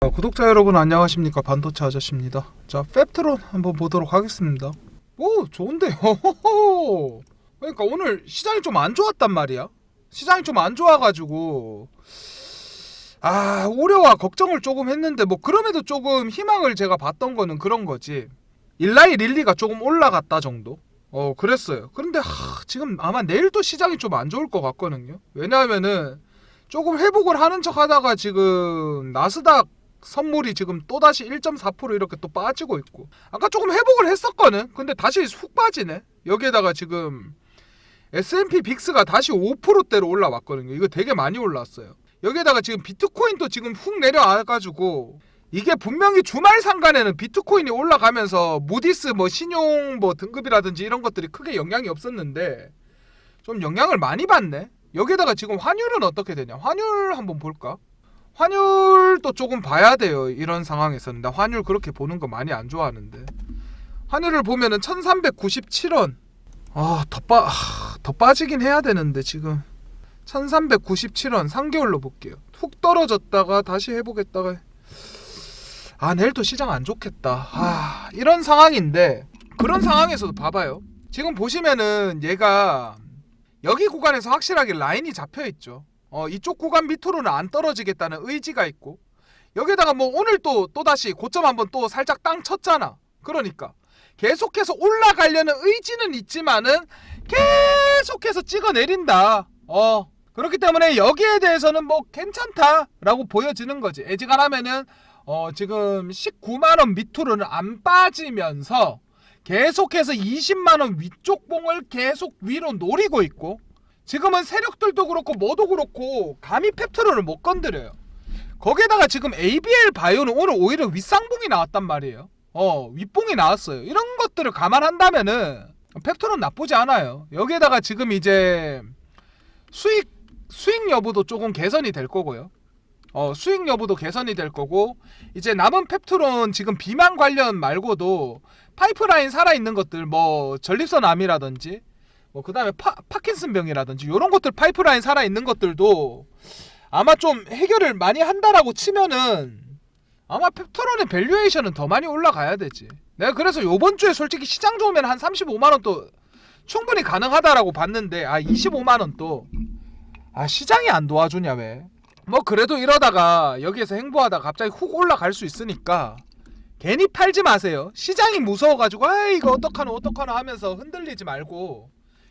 자, 구독자 여러분 안녕하십니까 반도체 아저씨입니다. 자 펩트론 한번 보도록 하겠습니다. 오 좋은데요. 그러니까 오늘 시장이 좀 안 좋았단 말이야. 시장이 좀 안 좋아가지고 아 우려와 걱정을 조금 했는데 뭐 그럼에도 조금 희망을 제가 봤던 거는 그런 거지. 일라이 릴리가 조금 올라갔다 정도. 어 그랬어요. 그런데 하, 지금 아마 내일도 시장이 좀 안 좋을 것 같거든요. 왜냐하면은 조금 회복을 하는 척 하다가 지금 나스닥 선물이 지금 또다시 1.4% 이렇게 또 빠지고 있고. 아까 조금 회복을 했었거든? 근데 다시 훅 빠지네? 여기에다가 지금 S&P 빅스가 다시 5%대로 올라왔거든요. 이거 되게 많이 올랐어요. 여기에다가 지금 비트코인도 지금 훅 내려와가지고 이게 분명히 주말 상간에는 비트코인이 올라가면서 무디스 뭐 신용 뭐 등급이라든지 이런 것들이 크게 영향이 없었는데 좀 영향을 많이 받네? 여기에다가 지금 환율은 어떻게 되냐? 환율 한번 볼까 환율도 조금 봐야 돼요. 이런 상황에서는. 나 환율 그렇게 보는 거 많이 안 좋아하는데. 환율을 보면은 1397원. 아, 더 빠, 아, 더 빠지긴 해야 되는데, 지금. 1397원. 3개월로 볼게요. 훅 떨어졌다가 다시 해보겠다가. 아, 내일 또 시장 안 좋겠다. 아, 이런 상황인데, 그런 상황에서도 봐봐요. 지금 보시면은 얘가 여기 구간에서 확실하게 라인이 잡혀 있죠. 어, 이쪽 구간 밑으로는 안 떨어지겠다는 의지가 있고 여기다가 뭐 오늘 또 또다시 고점 한번 또 살짝 땅 쳤잖아. 그러니까 계속해서 올라가려는 의지는 있지만은 계속해서 찍어 내린다. 어. 그렇기 때문에 여기에 대해서는 뭐 괜찮다라고 보여지는 거지. 애지간하면은 어 지금 19만 원 밑으로는 안 빠지면서 계속해서 20만 원 위쪽 봉을 계속 위로 노리고 있고 지금은 세력들도 그렇고 뭐도 그렇고 감히 펩트론을 못 건드려요. 거기에다가 지금 ABL 바이오는 오늘 오히려 윗상봉이 나왔단 말이에요. 어, 윗봉이 나왔어요. 이런 것들을 감안한다면은 펩트론 나쁘지 않아요. 여기에다가 지금 이제 수익 수익 여부도 조금 개선이 될 거고요. 어, 수익 여부도 개선이 될 거고 이제 남은 펩트론 지금 비만 관련 말고도 파이프라인 살아 있는 것들 뭐 전립선 암이라든지 뭐 그다음에 파, 파킨슨병이라든지 이런 것들 파이프라인 살아 있는 것들도 아마 좀 해결을 많이 한다라고 치면은 아마 펩토론의 밸류에이션은 더 많이 올라가야 되지. 내가 그래서 요번 주에 솔직히 시장 좋으면 한 35만 원 또 충분히 가능하다라고 봤는데 아 25만 원 또 아 시장이 안 도와주냐 왜? 뭐 그래도 이러다가 여기에서 행보하다가 갑자기 훅 올라갈 수 있으니까 괜히 팔지 마세요. 시장이 무서워가지고 아 이거 어떡하노 어떡하노 하면서 흔들리지 말고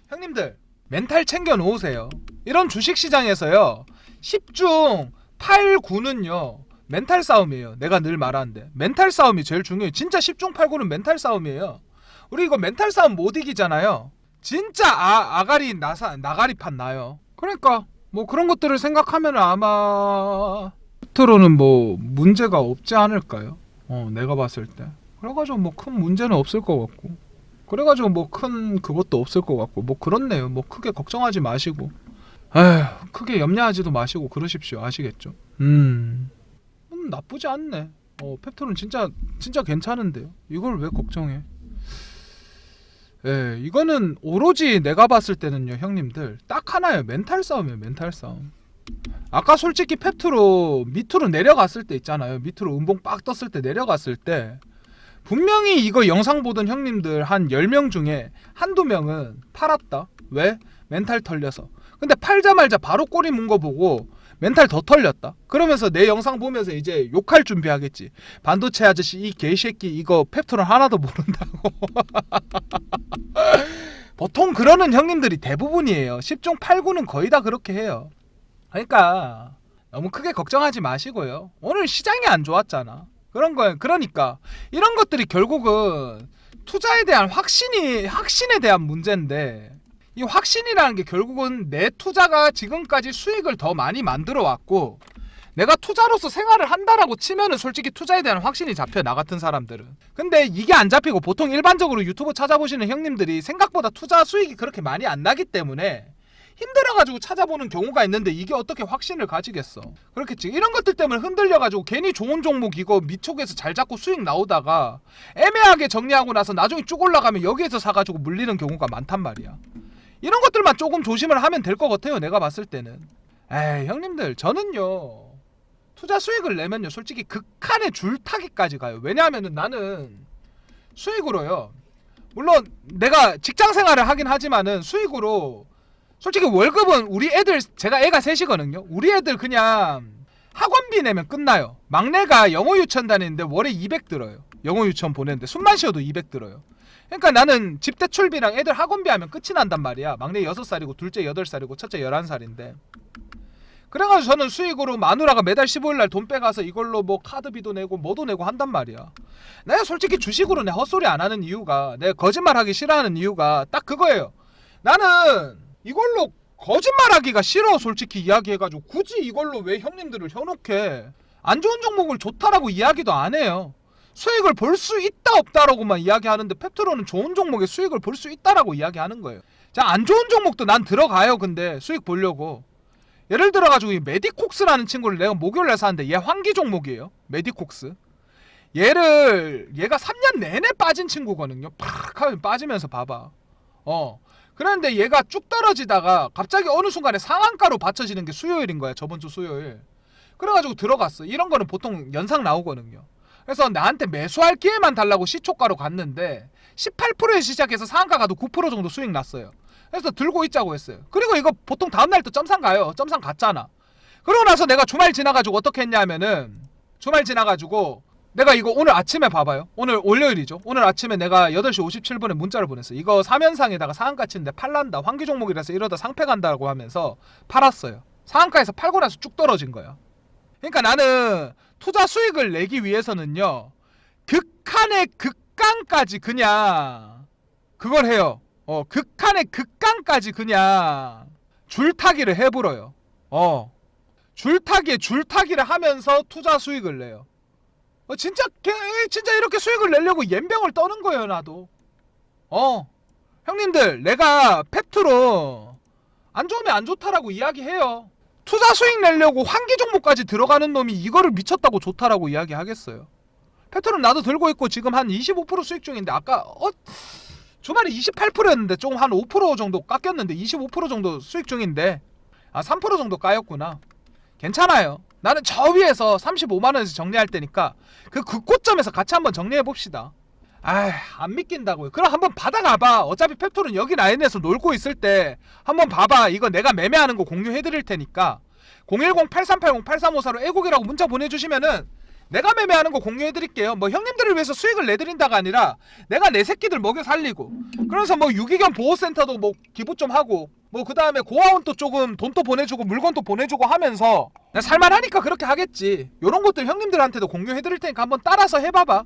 형님들 멘탈 챙겨 놓으세요. 이런 주식 시장에서요. 10중 8, 9는요. 멘탈 싸움이에요. 내가 늘 말하는데 멘탈 싸움이 제일 중요해요. 진짜 10중 8, 9는 멘탈 싸움이에요. 우리 이거 멘탈 싸움 못 이기잖아요. 진짜 아, 아가리 나사 나가리판 나요. 그러니까 뭐 그런 것들을 생각하면 아마 트로는 뭐 문제가 없지 않을까요? 어, 내가 봤을 때. 그래가지고 뭐 큰 문제는 없을 것 같고. 그래가지고 뭐 큰 그것도 없을 것 같고. 뭐 그렇네요. 뭐 크게 걱정하지 마시고. 에휴, 크게 염려하지도 마시고 그러십시오. 아시겠죠? 음, 음 나쁘지 않네. 어, 펩토는 진짜 진짜 괜찮은데요. 이걸 왜 걱정해? 예, 이거는 오로지 내가 봤을 때는요, 형님들 딱 하나예요. 멘탈 싸움이에요. 멘탈 싸움. 아까 솔직히 펩트로 밑으로 내려갔을 때 있잖아요. 밑으로 음봉 빡 떴을 때 내려갔을 때 분명히 이거 영상 보던 형님들 한 10명 중에 한두 명은 팔았다. 왜? 멘탈 털려서. 근데 팔자말자 바로 꼬리 문 거 보고 멘탈 더 털렸다. 그러면서 내 영상 보면서 이제 욕할 준비하겠지. 반도체 아저씨 이 개새끼 이거 펩트론 하나도 모른다고. 보통 그러는 형님들이 대부분이에요. 10중 8구는 거의 다 그렇게 해요. 그러니까 너무 크게 걱정하지 마시고요. 오늘 시장이 안 좋았잖아. 그런 거예요. 그러니까 이런 것들이 결국은 투자에 대한 확신이 확신에 대한 문제인데 이 확신이라는 게 결국은 내 투자가 지금까지 수익을 더 많이 만들어 왔고 내가 투자로서 생활을 한다라고 치면은 솔직히 투자에 대한 확신이 잡혀 나 같은 사람들은 근데 이게 안 잡히고 보통 일반적으로 유튜브 찾아보시는 형님들이 생각보다 투자 수익이 그렇게 많이 안 나기 때문에 힘들어가지고 찾아보는 경우가 있는데 이게 어떻게 확신을 가지겠어? 그렇겠지. 이런 것들 때문에 흔들려가지고 괜히 좋은 종목 이거 밑쪽에서 잘 잡고 수익 나오다가 애매하게 정리하고 나서 나중에 쭉 올라가면 여기에서 사가지고 물리는 경우가 많단 말이야. 이런 것들만 조금 조심을 하면 될 것 같아요 내가 봤을 때는. 에이 형님들 저는요 투자 수익을 내면요 솔직히 극한의 줄타기까지 가요. 왜냐하면은 나는 수익으로요 물론 내가 직장 생활을 하긴 하지만은 수익으로 솔직히 월급은 우리 애들 제가 애가 셋이거든요. 우리 애들 그냥 학원비 내면 끝나요. 막내가 영어 유치원 다니는데 월에 200 들어요. 영어 유치원 보내는데 숨만 쉬어도 200 들어요. 그러니까 나는 집 대출비랑 애들 학원비 하면 끝이 난단 말이야. 막내 6살이고 둘째 8살이고 첫째 11살인데. 그래가지고 저는 수익으로 마누라가 매달 15일날 돈 빼가서 이걸로 뭐 카드비도 내고 뭐도 내고 한단 말이야. 내가 솔직히 주식으로 내 헛소리 안 하는 이유가 내가 거짓말하기 싫어하는 이유가 딱 그거예요. 나는 이걸로 거짓말하기가 싫어 솔직히 이야기해가지고 굳이 이걸로 왜 형님들을 현혹해? 안 좋은 종목을 좋다라고 이야기도 안 해요. 수익을 볼 수 있다 없다라고만 이야기하는데 펩트로는 좋은 종목에 수익을 볼 수 있다라고 이야기하는 거예요. 자 안 좋은 종목도 난 들어가요. 근데 수익 보려고. 예를 들어가지고 이 메디콕스라는 친구를 내가 목요일에 샀는데 얘 환기 종목이에요. 메디콕스. 얘를 얘가 3년 내내 빠진 친구거든요. 팍 하면 빠지면서 봐봐. 어. 그런데 얘가 쭉 떨어지다가 갑자기 어느 순간에 상한가로 받쳐지는 게 수요일인 거야. 저번 주 수요일. 그래가지고 들어갔어. 이런 거는 보통 연상 나오거든요. 그래서 나한테 매수할 기회만 달라고 시초가로 갔는데 18%에 시작해서 상한가 가도 9% 정도 수익 났어요. 그래서 들고 있자고 했어요. 그리고 이거 보통 다음날 또 점상 가요. 점상 갔잖아. 그러고 나서 내가 주말 지나가지고 어떻게 했냐면은 주말 지나가지고 내가 이거 오늘 아침에 봐봐요. 오늘 월요일이죠. 오늘 아침에 내가 8시 57분에 문자를 보냈어. 이거 사면상에다가 상한가 치는데 팔란다. 환기 종목이라서 이러다 상패 간다고 하면서 팔았어요. 상한가에서 팔고 나서 쭉 떨어진 거야. 그러니까 나는 투자 수익을 내기 위해서는요. 극한의 극강까지 그냥 그걸 해요. 어, 극한의 극강까지 그냥 줄타기를 해버려요. 어. 줄타기에 줄타기를 하면서 투자 수익을 내요. 어, 진짜 개- 진짜 이렇게 수익을 내려고 연병을 떠는 거예요, 나도. 어. 형님들, 내가 펩트로 안 좋으면 안 좋다라고 이야기해요. 투자 수익 내려고 환기 종목까지 들어가는 놈이 이거를 미쳤다고 좋다라고 이야기하겠어요. 펩트는 나도 들고 있고 지금 한 25% 수익 중인데 아까 어 주말에 28%였는데 조금 한 5% 정도 깎였는데 25% 정도 수익 중인데 아 3% 정도 까였구나. 괜찮아요. 나는 저 위에서 35만 원에서 정리할 때니까 그 극고점에서 같이 한번 정리해 봅시다. 아안 믿긴다고요. 그럼 한번 받아가봐. 어차피 펩토는 여기 라인에서 놀고 있을 때 한번 봐봐. 이거 내가 매매하는 거 공유해 드릴 테니까 010-8380-8354로 애국이라고 문자 보내주시면은 내가 매매하는 거 공유해 드릴게요. 뭐 형님들을 위해서 수익을 내드린다가 아니라 내가 내 새끼들 먹여 살리고 그래서 뭐 유기견 보호센터도 뭐 기부 좀 하고 뭐 그 다음에 고아원도 조금 돈도 보내주고 물건도 보내주고 하면서 그냥 살만하니까 그렇게 하겠지. 요런 것들 형님들한테도 공유해 드릴 테니까 한번 따라서 해봐봐.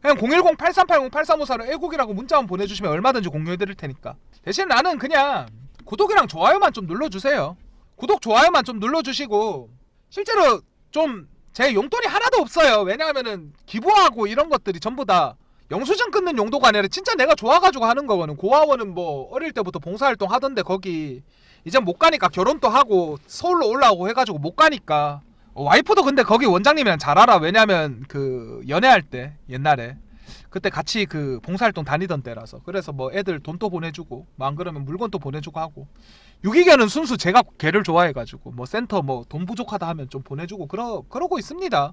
그냥 010-8380-8354로 애국이라고 문자 한번 보내주시면 얼마든지 공유해 드릴 테니까. 대신 나는 그냥 구독이랑 좋아요만 좀 눌러주세요. 구독 좋아요만 좀 눌러주시고 실제로 좀 제 용돈이 하나도 없어요. 왜냐하면은 기부하고 이런 것들이 전부 다 영수증 끊는 용도가 아니라 진짜 내가 좋아가지고 하는 거거든. 고아원은 뭐 어릴 때부터 봉사활동 하던데 거기 이제 못 가니까 결혼도 하고 서울로 올라오고 해가지고 못 가니까 어, 와이프도 근데 거기 원장님이랑 잘 알아. 왜냐면 그 연애할 때 옛날에 그때 같이 그 봉사활동 다니던 때라서 그래서 뭐 애들 돈도 보내주고 뭐 안 그러면 물건도 보내주고 하고 유기견은 순수 제가 개를 좋아해가지고 뭐 센터 뭐 돈 부족하다 하면 좀 보내주고 그러 그러고 있습니다.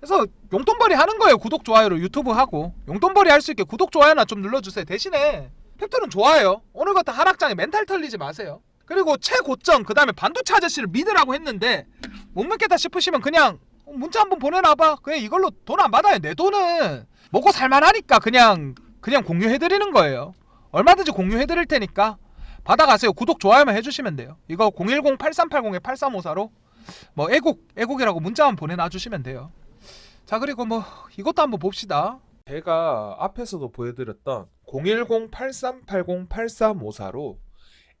그래서 용돈벌이 하는 거예요. 구독 좋아요로 유튜브 하고 용돈벌이 할 수 있게 구독 좋아요나 좀 눌러주세요. 대신에 팩토는 좋아요. 오늘 같은 하락장에 멘탈 털리지 마세요. 그리고 최고점 그 다음에 반도체 아저씨를 믿으라고 했는데 못 믿겠다 싶으시면 그냥 문자 한번 보내놔봐. 그냥 이걸로 돈 안 받아요. 내 돈은 먹고 살만하니까 그냥 그냥 공유해드리는 거예요. 얼마든지 공유해드릴 테니까 받아가세요. 구독 좋아요만 해주시면 돼요. 이거 010-8380-8354로 뭐 애국 애국이라고 문자만 보내놔 주시면 돼요. 자 그리고 뭐 이것도 한번 봅시다. 제가 앞에서도 보여드렸던 010-8380-8354로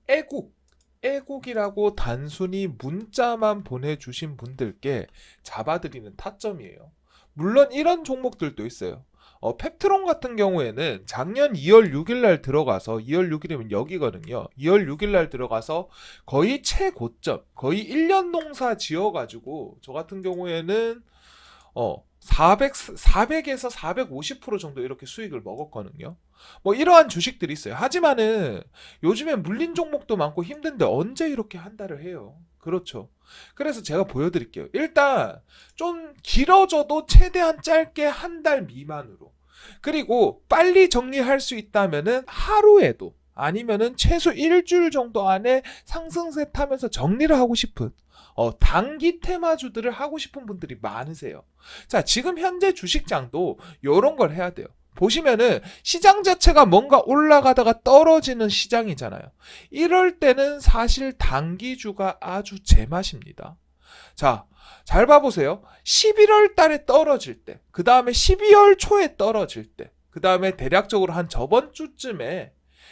애국 애국이라고 단순히 문자만 보내주신 분들께 잡아드리는 타점이에요. 물론 이런 종목들도 있어요. 어, 펩트론 같은 경우에는 작년 2월 6일 날 들어가서 2월 6일이면 여기거든요. 2월 6일 날 들어가서 거의 최고점, 거의 1년 농사 지어 가지고 저 같은 경우에는 어, 400, 400에서 450% 정도 이렇게 수익을 먹었거든요. 뭐 이러한 주식들이 있어요. 하지만은 요즘에 물린 종목도 많고 힘든데 언제 이렇게 한 달을 해요? 그렇죠. 그래서 제가 보여드릴게요. 일단 좀 길어져도 최대한 짧게 한 달 미만으로. 그리고 빨리 정리할 수 있다면은 하루에도 아니면은 최소 일주일 정도 안에 상승세 타면서 정리를 하고 싶은 어, 단기 테마주들을 하고 싶은 분들이 많으세요. 자, 지금 현재 주식장도 이런 걸 해야 돼요. 보시면은 시장 자체가 뭔가 올라가다가 떨어지는 시장이잖아요. 이럴 때는 사실 단기주가 아주 제맛입니다. 자, 잘 봐보세요. 11월 달에 떨어질 때, 그 다음에 12월 초에 떨어질 때, 그 다음에 대략적으로 한 저번 주쯤에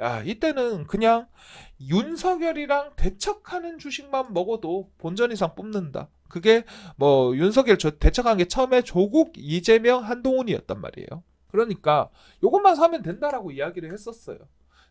야, 이때는 그냥 윤석열이랑 대척하는 주식만 먹어도 본전 이상 뽑는다. 그게 뭐 윤석열 저- 대척한 게 처음에 조국, 이재명, 한동훈이었단 말이에요. 그러니까 요것만 사면 된다라고 이야기를 했었어요.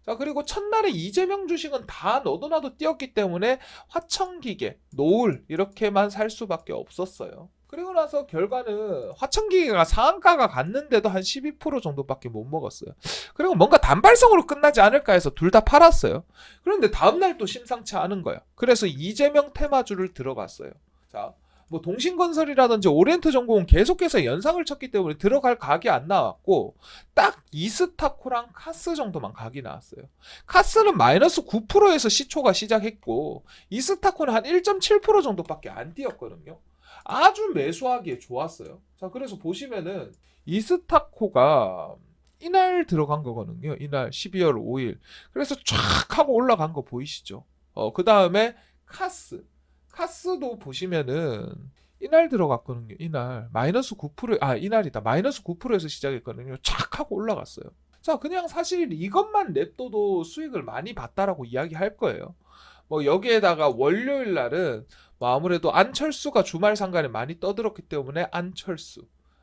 자 그리고 첫날에 이재명 주식은 다 너도 나도 뛰었기 때문에 화천기계, 노을 이렇게만 살 수밖에 없었어요. 그리고 나서 결과는 화천기계가 상한가가 갔는데도 한 12% 정도밖에 못 먹었어요. 그리고 뭔가 단발성으로 끝나지 않을까 해서 둘 다 팔았어요. 그런데 다음날 또 심상치 않은 거야. 그래서 이재명 테마주를 들어갔어요. 자, 뭐 동신건설이라든지 오리엔트 전공은 계속해서 연상을 쳤기 때문에 들어갈 각이 안 나왔고 딱 이스타코랑 카스 정도만 각이 나왔어요. 카스는 마이너스 9%에서 시초가 시작했고 이스타코는 한 1.7% 정도밖에 안 뛰었거든요. 아주 매수하기에 좋았어요. 자, 그래서 보시면은 이스타코가 이날 들어간 거거든요. 이날 12월 5일. 그래서 쫙 하고 올라간 거 보이시죠? 어, 그 다음에 카스. 카스도 보시면은 이날 들어갔거든요. 이날 마이너스 9% 아, 이날이다. 마이너스 9%에서 시작했거든요. 쫙 하고 올라갔어요. 자, 그냥 사실 이것만 냅둬도 수익을 많이 봤다라고 이야기할 거예요. 뭐 여기에다가 월요일 날은 뭐 아무래도 안철수가 주말 상간에 많이 떠들었기 때문에 안철수,